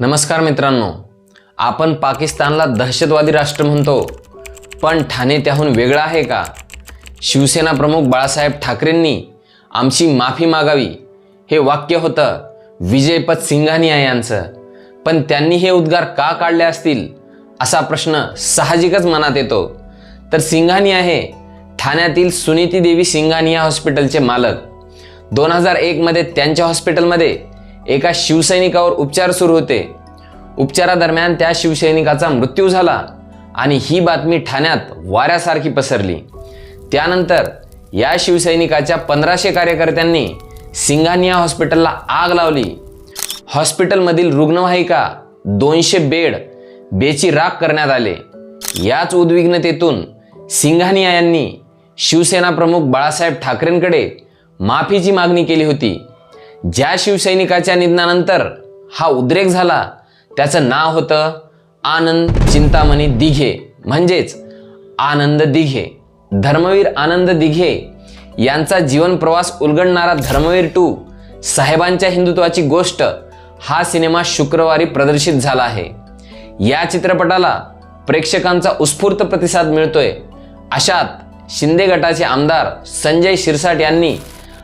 नमस्कार मित्रांनो आपण पाकिस्तानला दहशतवादी राष्ट्र म्हणतो. पण ठाणे त्याहून वेगळं आहे का? शिवसेना प्रमुख बाळासाहेब ठाकरेंनी आमची माफी मागावी. हे वाक्य होतं विजयपत सिंघानिया यांचं. पण त्यांनी हे उद्गार का काढले असतील असा प्रश्न साहजिकच मनात येतो. तर सिंघानिया हे ठाण्यातील सुनीती देवी सिंघानिया हॉस्पिटलचे मालक. दोन हजार एकमध्ये त्यांच्या हॉस्पिटलमध्ये एका शिवसैनिकावर उपचार सुरू होते. उपचारादरम्यान त्या शिवसैनिकाचा मृत्यू झाला आणि ही बातमी ठाण्यात वाऱ्यासारखी पसरली. त्यानंतर या शिवसैनिकाच्या पंधराशे कार्यकर्त्यांनी सिंघानिया हॉस्पिटलला आग लावली. हॉस्पिटलमधील रुग्णवाहिका दोनशे बेड बेची राख करण्यात आले. याच उद्विग्नतेतून सिंघानिया यांनी शिवसेना प्रमुख बाळासाहेब ठाकरेंकडे माफीची मागणी केली होती. ज्या शिवसैनिकाच्या निधनानंतर हा उद्रेक झाला त्याचं नाव होतं आनंद चिंतामणी दिघे. म्हणजेच आनंद दिघे. धर्मवीर आनंद दिघे यांचा जीवन प्रवास उलगडणारा धर्मवीर टू साहेबांच्या हिंदुत्वाची गोष्ट हा सिनेमा शुक्रवारी प्रदर्शित झाला आहे. या चित्रपटाला प्रेक्षकांचा उत्स्फूर्त प्रतिसाद मिळतोय. अशात शिंदे गटाचे आमदार संजय शिरसाट यांनी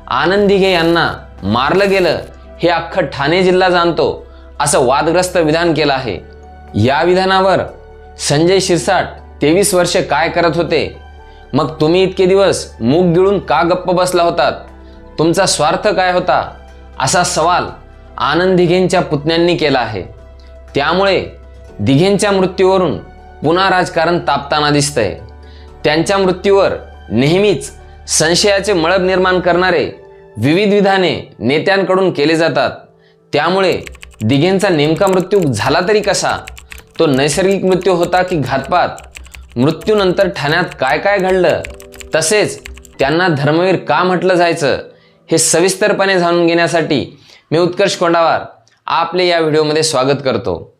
आनंद दिघे यांना मारलं गेलं हे अख्खं ठाणे जिल्हा जाणतो असं वादग्रस्त विधान केलं आहे. या विधानावर संजय शिरसाट तेवीस वर्षे काय करत होते? मग तुम्ही इतके दिवस मूग गिळून का गप्प बसला होतात? तुमचा स्वार्थ काय होता? असा सवाल आनंद दिघेंच्या पुतण्यांनी केला आहे. त्यामुळे दिघेंच्या मृत्यूवरून पुन्हा राजकारण तापताना दिसतंय. त्यांच्या मृत्यूवर नेहमीच संशयाचे मळब निर्माण करणारे विविध विधाने नेत्यांकडून केले जातात. त्यामुळे दिघेंचा नेमका मृत्यू झाला तरी कसा? तो नैसर्गिक मृत्यू होता की घातपात? मृत्यूनंतर ठाण्यात काय काय घडलं? तसेच त्यांना धर्मवीर का म्हटलं जायचं? हे सविस्तरपणे जाणून घेण्यासाठी मी उत्कर्ष कोंडावार आपले या व्हिडिओमध्ये स्वागत करतो.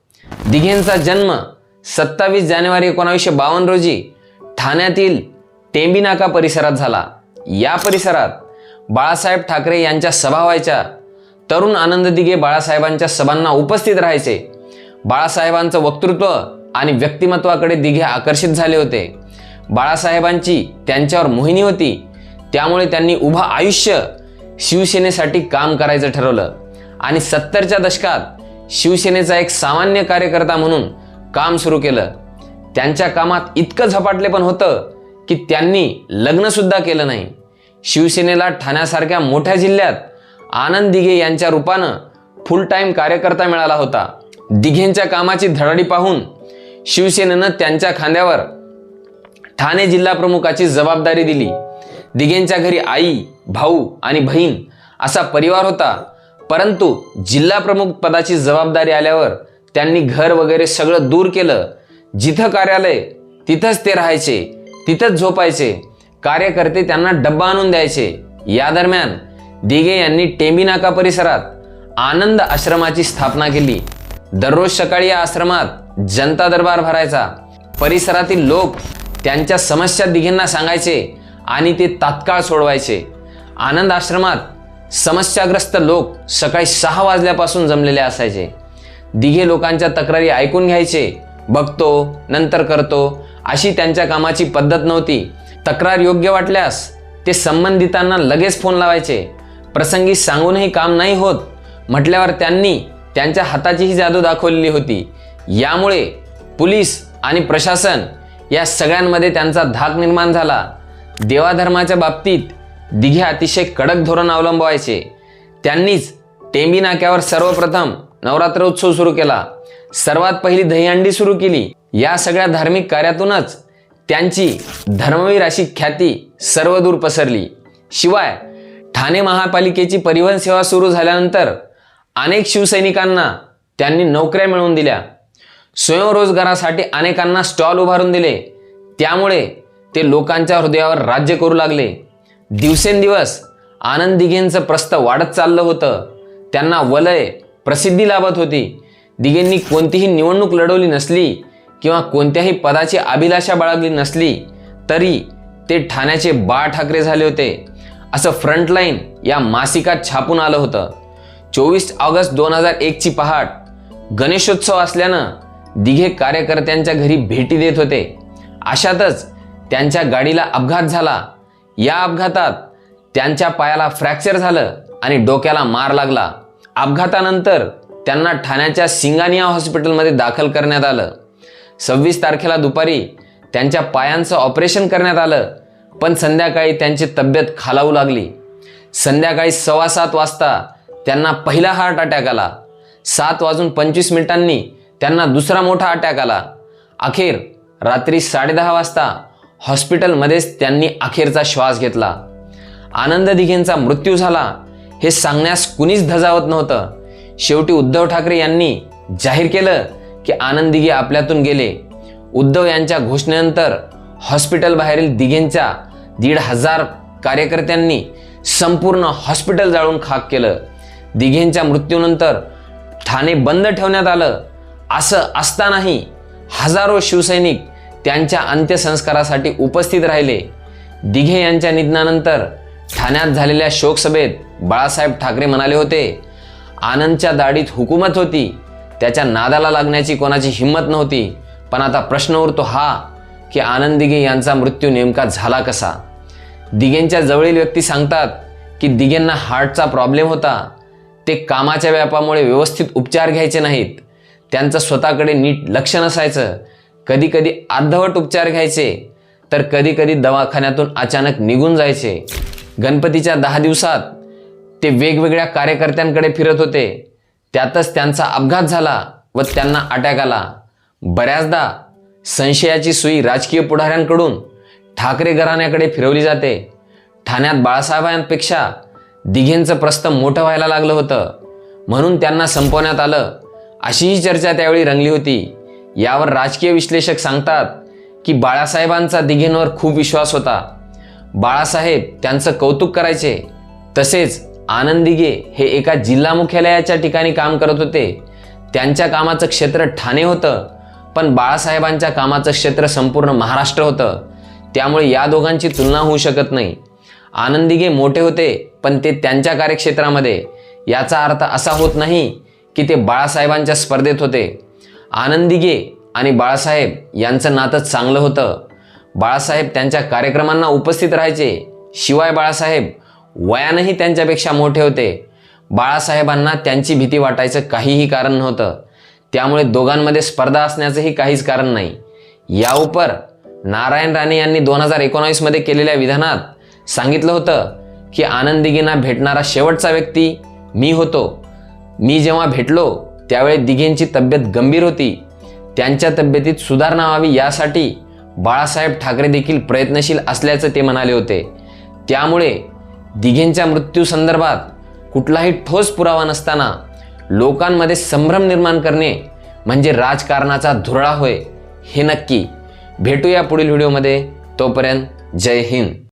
दिघेंचा जन्म सत्तावीस जानेवारी एकोणावीसशे बावन्न रोजी ठाण्यातील टेंबीनाका परिसरात झाला. या परिसरात बाळासाहेब ठाकरे यांच्या सभा व्हायच्या. तरुण आनंद दिघे बाळासाहेबांच्या सभांना उपस्थित राहायचे. बाळासाहेबांचं वक्तृत्व आणि व्यक्तिमत्वाकडे दिघे आकर्षित झाले होते. बाळासाहेबांची त्यांच्यावर मोहिनी होती. त्यामुळे त्यांनी उभं आयुष्य शिवसेनेसाठी काम करायचं ठरवलं. आणि सत्तरच्या दशकात शिवसेनेचा एक सामान्य कार्यकर्ता म्हणून काम सुरू केलं. त्यांच्या कामात इतकं झपाटले पण होतं की त्यांनी लग्नसुद्धा केलं नाही. शिवसेनेला ठाण्यासारख्या मोठ्या जिल्ह्यात आनंद दिघे यांच्या रूपानं फुल टाईम कार्यकर्ता मिळाला होता. दिघेंच्या कामाची धडाडी पाहून शिवसेनेनं त्यांच्या खांद्यावर ठाणे जिल्हा प्रमुखाची जबाबदारी दिली. दिघेंच्या घरी आई भाऊ आणि बहीण असा परिवार होता. परंतु जिल्हा प्रमुख पदाची जबाबदारी आल्यावर त्यांनी घर वगैरे सगळं दूर केलं. जिथं कार्यालय तिथंच ते राहायचे तिथंच झोपायचे. कार्यकर्ते त्यांना डब्बा आणून द्यायचे. या दरम्यान दिघे यांनी टेंबी नाका परिसरात आनंद आश्रमाची स्थापना केली. दररोज सकाळी या आश्रमात जनता दरबार भरायचा. परिसरातील लोक त्यांच्या समस्या दिघेंना सांगायचे आणि ते तात्काळ सोडवायचे. आनंद आश्रमात समस्याग्रस्त लोक सकाळी सहा वाजल्यापासून जमलेले असायचे. दिघे लोकांच्या तक्रारी ऐकून घ्यायचे. बघतो नंतर करतो अशी त्यांच्या कामाची पद्धत नव्हती. तक्रार योग्य वाटल्यास ते संबंधितांना लगेच फोन लावायचे. प्रसंगी सांगूनही काम नाही होत. म्हटल्यावर त्यांनी त्यांच्या हाताचीही जादू दाखवलेली होती. यामुळे पोलीस आणि प्रशासन या सगळ्यांमध्ये त्यांचा धाक निर्माण झाला. देवाधर्माच्या बाबतीत दिघे अतिशय कडक धोरण अवलंबवायचे. त्यांनीच टेंबी नाक्यावर सर्वप्रथम नवरात्र उत्सव सुरू केला. सर्वात पहिली दहीहंडी सुरू केली. या सगळ्या धार्मिक कार्यातूनच त्यांची धर्मवीर अशी ख्याती सर्वदूर पसरली. शिवाय ठाणे महापालिकेची परिवहन सेवा सुरू झाल्यानंतर अनेक शिवसैनिकांना त्यांनी नोकऱ्या मिळवून दिल्या. स्वयंरोजगारासाठी अनेकांना स्टॉल उभारून दिले. त्यामुळे ते लोकांच्या हृदयावर राज्य करू लागले. दिवसेंदिवस आनंद दिघेंचं प्रस्त वाढत चाललं होतं. त्यांना वलय प्रसिद्धी लाभत होती. दिघेंनी कोणतीही निवडणूक लढवली नसली किंवा कोणत्याही पदाची अभिलाषा बाळगली नसली तरी ते ठाण्याचे बाळ ठाकरे झाले होते. असं फ्रंटलाईन या मासिकात छापून आलं होतं. चोवीस ऑगस्ट दोन हजार एकची पहाट. गणेशोत्सव असल्यानं दिघे कार्यकर्त्यांच्या घरी भेटी देत होते. अशातच त्यांच्या गाडीला अपघात झाला. या अपघातात त्यांच्या पायाला फ्रॅक्चर झालं आणि डोक्याला मार लागला. अपघातानंतर त्यांना ठाण्याच्या सिंगानिया हॉस्पिटलमध्ये दाखल करण्यात आलं. सव्वीस तारखेला दुपारी त्यांच्या पायांचं ऑपरेशन करण्यात आलं पण संध्याकाळी त्यांची तब्येत खालावू लागली. संध्याकाळी सव्वा सात वाजता त्यांना पहिला हार्ट अटॅक आला. सात वाजून पंचवीस मिनिटांनी त्यांना दुसरा मोठा अटॅक आला. अखेर रात्री साडेदहा वाजता हॉस्पिटलमध्येच त्यांनी अखेरचा श्वास घेतला. आनंद दिघेंचा मृत्यू झाला हे सांगण्यास कुणीच धजावत नव्हतं. शेवटी उद्धव ठाकरे यांनी जाहीर केलं की आनंद दिघे आपल्यातून गेले. उद्धव यांच्या घोषणेनंतर हॉस्पिटल बाहेरील दिघेंच्या दीड हजार कार्यकर्त्यांनी संपूर्ण हॉस्पिटल जाळून खाक केलं. दिघेंच्या मृत्यूनंतर ठाणे बंद ठेवण्यात आलं. असं असतानाही हजारो शिवसैनिक त्यांच्या अंत्यसंस्कारासाठी उपस्थित राहिले. दिघे यांच्या निधनानंतर ठाण्यात झालेल्या शोकसभेत बाळासाहेब ठाकरे म्हणाले होते आनंदच्या दाढीत हुकूमत होती. त्याच्या नादाला लागण्याची कोणाची हिंमत नव्हती. पण आता प्रश्न उरतो हा की आनंद दिघे यांचा मृत्यू नेमका झाला कसा? दिघेंच्या जवळील व्यक्ती सांगतात की दिघेंना हार्टचा प्रॉब्लेम होता. ते कामाच्या व्यापामुळे व्यवस्थित उपचार घ्यायचे नाहीत. त्यांचं स्वतःकडे नीट लक्ष नसायचं. कधीकधी अर्धवट उपचार घ्यायचे. तर कधीकधी दवाखान्यातून अचानक निघून जायचे. गणपतीच्या दहा दिवसात ते वेगवेगळ्या कार्यकर्त्यांकडे फिरत होते. त्यातच त्यांचा अपघात झाला व त्यांना अटॅक आला. बऱ्याचदा संशयाची सुई राजकीय पुढाऱ्यांकडून ठाकरे घराण्याकडे फिरवली जाते. ठाण्यात बाळासाहेबांपेक्षा दिघेंचं प्रस्थ मोठं व्हायला लागलं होतं. म्हणून त्यांना संपवण्यात आलं. अशीही चर्चा त्यावेळी रंगली होती. यावर राजकीय विश्लेषक सांगतात की बाळासाहेबांचा दिघेंवर खूप विश्वास होता. बाळासाहेब त्यांचं कौतुक करायचे. तसेच आनंदिगे हे एका जिल्हा मुख्यालयाच्या ठिकाणी काम करत होते. त्यांच्या कामाचं क्षेत्र ठाणे होतं पण बाळासाहेबांच्या कामाचं क्षेत्र संपूर्ण महाराष्ट्र होतं. त्यामुळे या दोघांची तुलना होऊ शकत नाही. आनंदिगे मोठे होते पण ते त्यांच्या कार्यक्षेत्रामध्ये. याचा अर्थ असा होत नाही की ते बाळासाहेबांच्या स्पर्धेत होते. आनंदिगे आणि बाळासाहेब यांचं नातं चांगलं होतं. बाळासाहेब त्यांच्या कार्यक्रमांना उपस्थित राहायचे. शिवाय बाळासाहेब वयानंही त्यांच्यापेक्षा मोठे होते. बाळासाहेबांना त्यांची भीती वाटायचं काहीही कारण नव्हतं. त्यामुळे दोघांमध्ये स्पर्धा असण्याचंही काहीच कारण नाही. या उपर नारायण राणे यांनी दोन हजार एकोणावीसमध्ये केलेल्या विधानात सांगितलं होतं की आनंद भेटणारा शेवटचा व्यक्ती मी होतो. मी जेव्हा भेटलो त्यावेळी दिघेंची तब्येत गंभीर होती. त्यांच्या तब्येतीत सुधारणा व्हावी यासाठी बाळासाहेब ठाकरे देखील प्रयत्नशील असल्याचं ते म्हणाले होते. त्यामुळे दिघेंच्या मृत्यू संदर्भात कुठलाही ठोस पुरावा नसताना लोकांमध्ये संभ्रम निर्माण करणे म्हणजे राजकारणाचा धुरळा होय हे नक्की. भेटूया पुढील व्हिडिओमध्ये. तोपर्यंत जय हिंद.